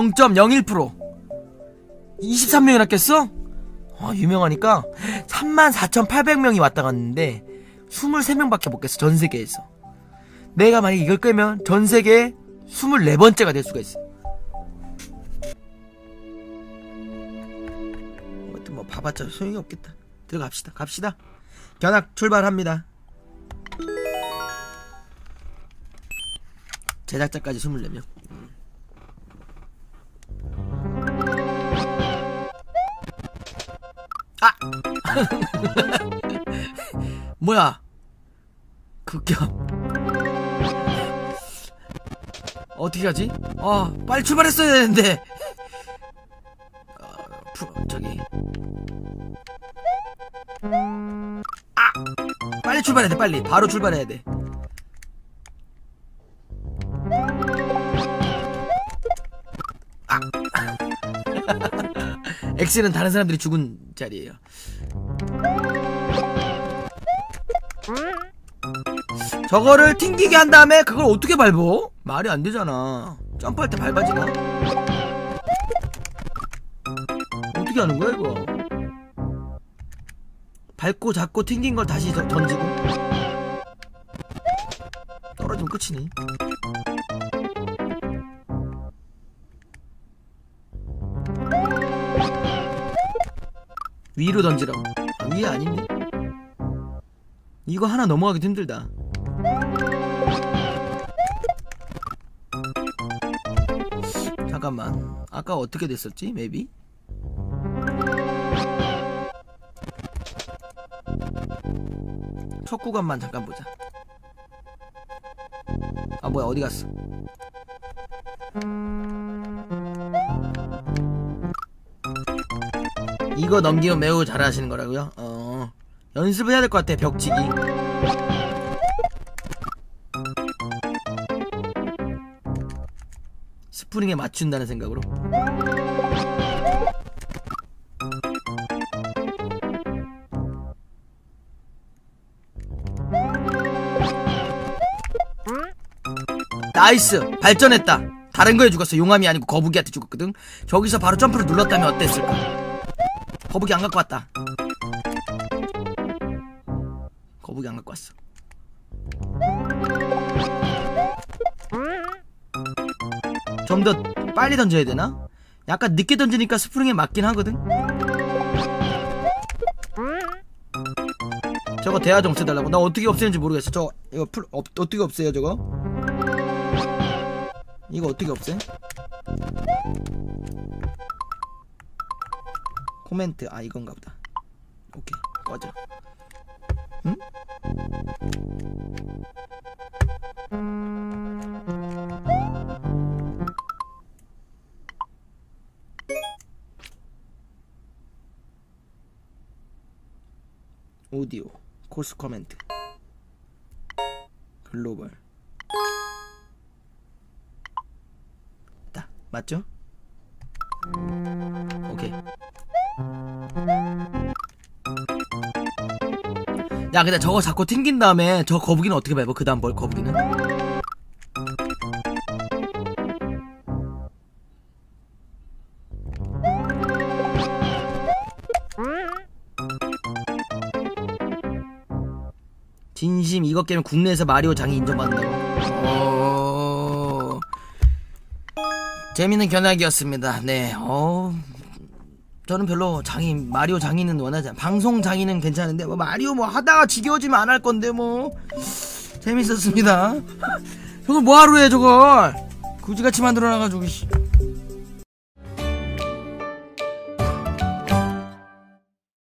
0.01% 23명이나 깼어? 아, 유명하니까 34,800명이 왔다 갔는데 23명밖에 못 깼어 전 세계에서. 내가 만약 이걸 끄면 전 세계 24번째가 될 수가 있어. 아무튼 뭐 봐봤자 소용이 없겠다. 들어갑시다. 갑시다. 견학 출발합니다. 제작자까지 24명 뭐야? 극혐 어떻게 하지? 아 빨리 출발했어야 되는데. 어, 푸, 저기. 아! 빨리 출발해야 돼 빨리. 바로 출발해야 돼 X는 다른 사람들이 죽은 자리예요 저거를 튕기게 한 다음에 그걸 어떻게 밟어? 말이 안 되잖아. 점프할 때 밟아지나? 어떻게 하는 거야, 이거? 밟고 잡고 튕긴 걸 다시 더- 던지고. 떨어지면 끝이니. 위로 던지라고. 아, 위에 아닌데? 이거 하나 넘어가기도 힘들다. 잠깐만 아까 어떻게 됐었지 맵이? 첫 구간만 잠깐 보자 아 뭐야 어디 갔어 이거 넘기면 매우 잘하시는 거라고요? 어. 연습을 해야 될 것 같아 벽치기. 스프링에 맞춘다는 생각으로. 나이스! 발전했다! 다른 거에 죽었어. 용암이 아니고 거북이한테 죽었거든. 저기서 바로 점프를 눌렀다면 어땠을까 거북이 안 갖고 왔다. 거북이 안 갖고 왔어. 좀 더 빨리 던져야 되나? 약간 늦게 던지니까 스프링에 맞긴 하거든. 저거 대화 좀 없애달라고. 나 어떻게 없애는지 모르겠어. 저 이거 풀 어, 어떻게 없애요 저거? 이거 어떻게 없애 코멘트. 아 이건가 보다. 오케이. 꺼져. 응? 오디오. 코스 코멘트. 글로벌. 딱. 맞죠? 야 근데 저거 자꾸 튕긴 다음에 저 거북이는 어떻게 밟아? 그 다음 뭘 거북이는? 진심 이것 게임 국내에서 마리오 장이 인정받는다고? 어... 재밌는 견학이었습니다. 네 어... 저는 별로 장이 마리오 장인은 원하지 않 방송 장인은 괜찮은데 뭐 마리오 뭐 하다가 지겨워지면 안 할 건데 뭐. 재밌었습니다. 저걸 뭐하러 해 저걸? 굳이같이 만들어놔가지고 씨.